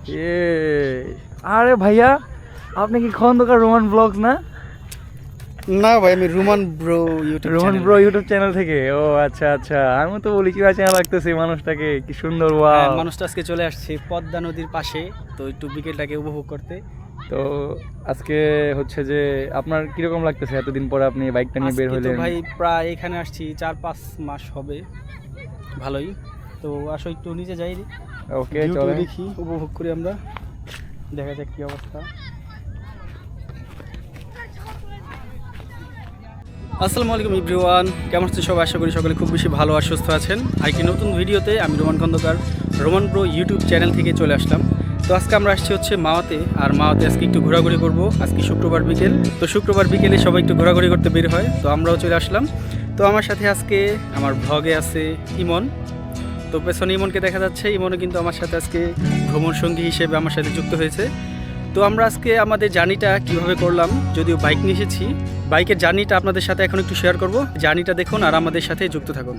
এ আরে ভাইয়া আপনি কি খন্দকার রোমান ব্লগস না? না ভাই আমি Roman bro YouTube Roman bro YouTube channel থেকে? ও আচ্ছা আচ্ছা। আমি তো বলি কি চেনা লাগতেছে মানুষটাকে? কি সুন্দর ওয়াও হ্যাঁ, মানুষটা আজকে চলে আসছে পদ্মা নদীর পাশে তো একটু বিকেলটাকে উপভোগ করতে। তো আজকে হচ্ছে যে আপনার কীরকম লাগতেছে এতদিন পরে আপনি বাইকটা নিয়ে বের হলেন? ভাই প্রায় এখানে আসছি চার পাঁচ মাস হবে। ভালোই। তো আসো একটু নিচে যাই। ওকে চলে দেখি উপভোগ করি আমরা। দেখা যাক কি অবস্থা। আসসালামু আলাইকুম ইব্রিওয়ান কেমন আছেন সবাই? আশা করি সকলে খুব বেশি ভালো আর সুস্থ আছেন। আজকে নতুন ভিডিওতে আমি Roman Khandakar Roman bro YouTube channel থেকে চলে আসলাম। তো আজকে আমরা আসছি হচ্ছে মাওয়াতে আর মাওয়াতে আজকে একটু ঘোরাঘুরি করব। আজকে শুক্রবার বিকেল। তো শুক্রবার বিকেলে সবাই একটু ঘোরাঘুরি করতে বের হয়। তো আমরাও চলে আসলাম। তো আমার সাথে আজকে আমার ভ্লগে আছে ইমন। তো পেছনে ইমনকে দেখা যাচ্ছে। ইমনও কিন্তু আমার সাথে আজকে ভ্রমণ সঙ্গী হিসেবে আমার সাথে যুক্ত হয়েছে। তো আমরা আজকে আমাদের জার্নিটা কীভাবে করলাম, যদিও বাইক নিয়ে এসেছি। বাইকের জার্নিটা আপনাদের সাথে এখন একটু শেয়ার করব। জার্নিটা দেখুন আর আমাদের সাথে যুক্ত থাকুন।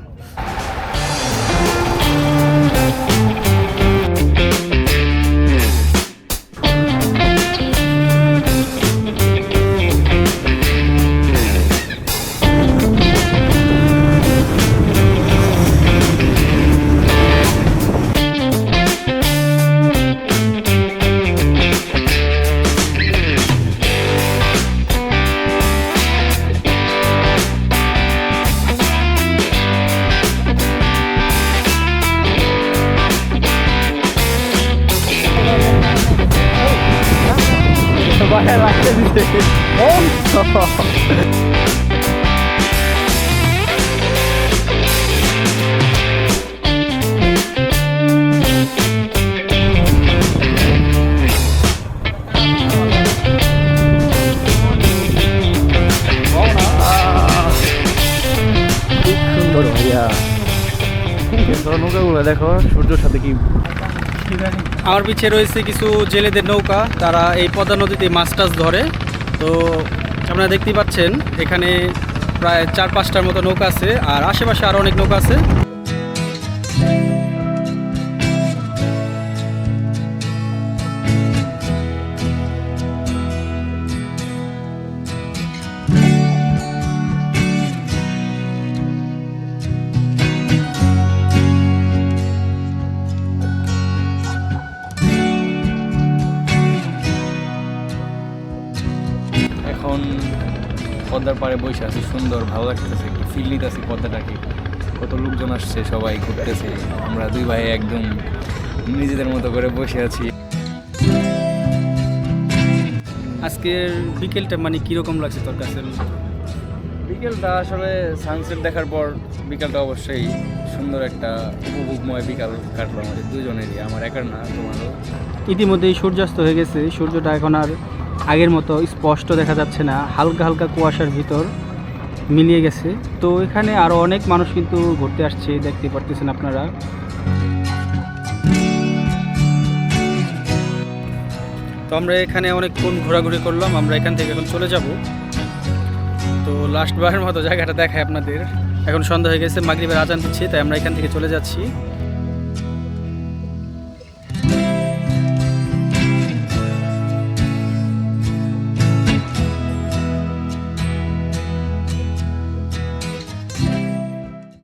বাইরে রাখতে দিতে নৌকাগুলো দেখো সূর্যের সাথে কি আমার পিছিয়ে রয়েছে কিছু জেলেদের নৌকা। তারা এই পদ্মা নদীতে মাছ টাছ ধরে। তো আপনারা দেখতেই পাচ্ছেন, এখানে প্রায় চার পাঁচটার মতো নৌকা আছে, আর আশেপাশে আরও অনেক নৌকা আছে। এখন পদ্মার পাড়ে বসে আছি সুন্দর ভালো লাগতেছে কি ফিল নিতেছি পদ্মাটাকে। কত লোকজন আসছে সবাই ঘুরতেছে। আমরা দুই ভাই একদম নিজেদের মতো করে বসে আছি। আজকের বিকেলটা মানে কীরকম লাগছে তোর কাছে? বিকেলটা আসলে সানসেট দেখার পর বিকালটা অবশ্যই সুন্দর একটা উপভোগময় বিকাল কাটলো আমাদের দুজনেরই আমার একার না তোমারও। ইতিমধ্যেই সূর্যাস্ত হয়ে গেছে সূর্যটা এখন আর আগের মতো স্পষ্ট দেখা যাচ্ছে না, হালকা হালকা কুয়াশার ভিতর মিলিয়ে গেছে। তো এখানে আরও অনেক মানুষ কিন্তু ঘুরতে আসছে, দেখতে পারতেছেন আপনারা। তো আমরা এখানে অনেকক্ষণ ঘোরাঘুরি করলাম, আমরা এখান থেকে এখন চলে যাব। তো লাস্ট বারের মতো জায়গাটা দেখায় আপনাদের। এখন সন্ধ্যা হয়ে গেছে, মাগরিবের আজান দিচ্ছে, তাই আমরা এখান থেকে চলে যাচ্ছি।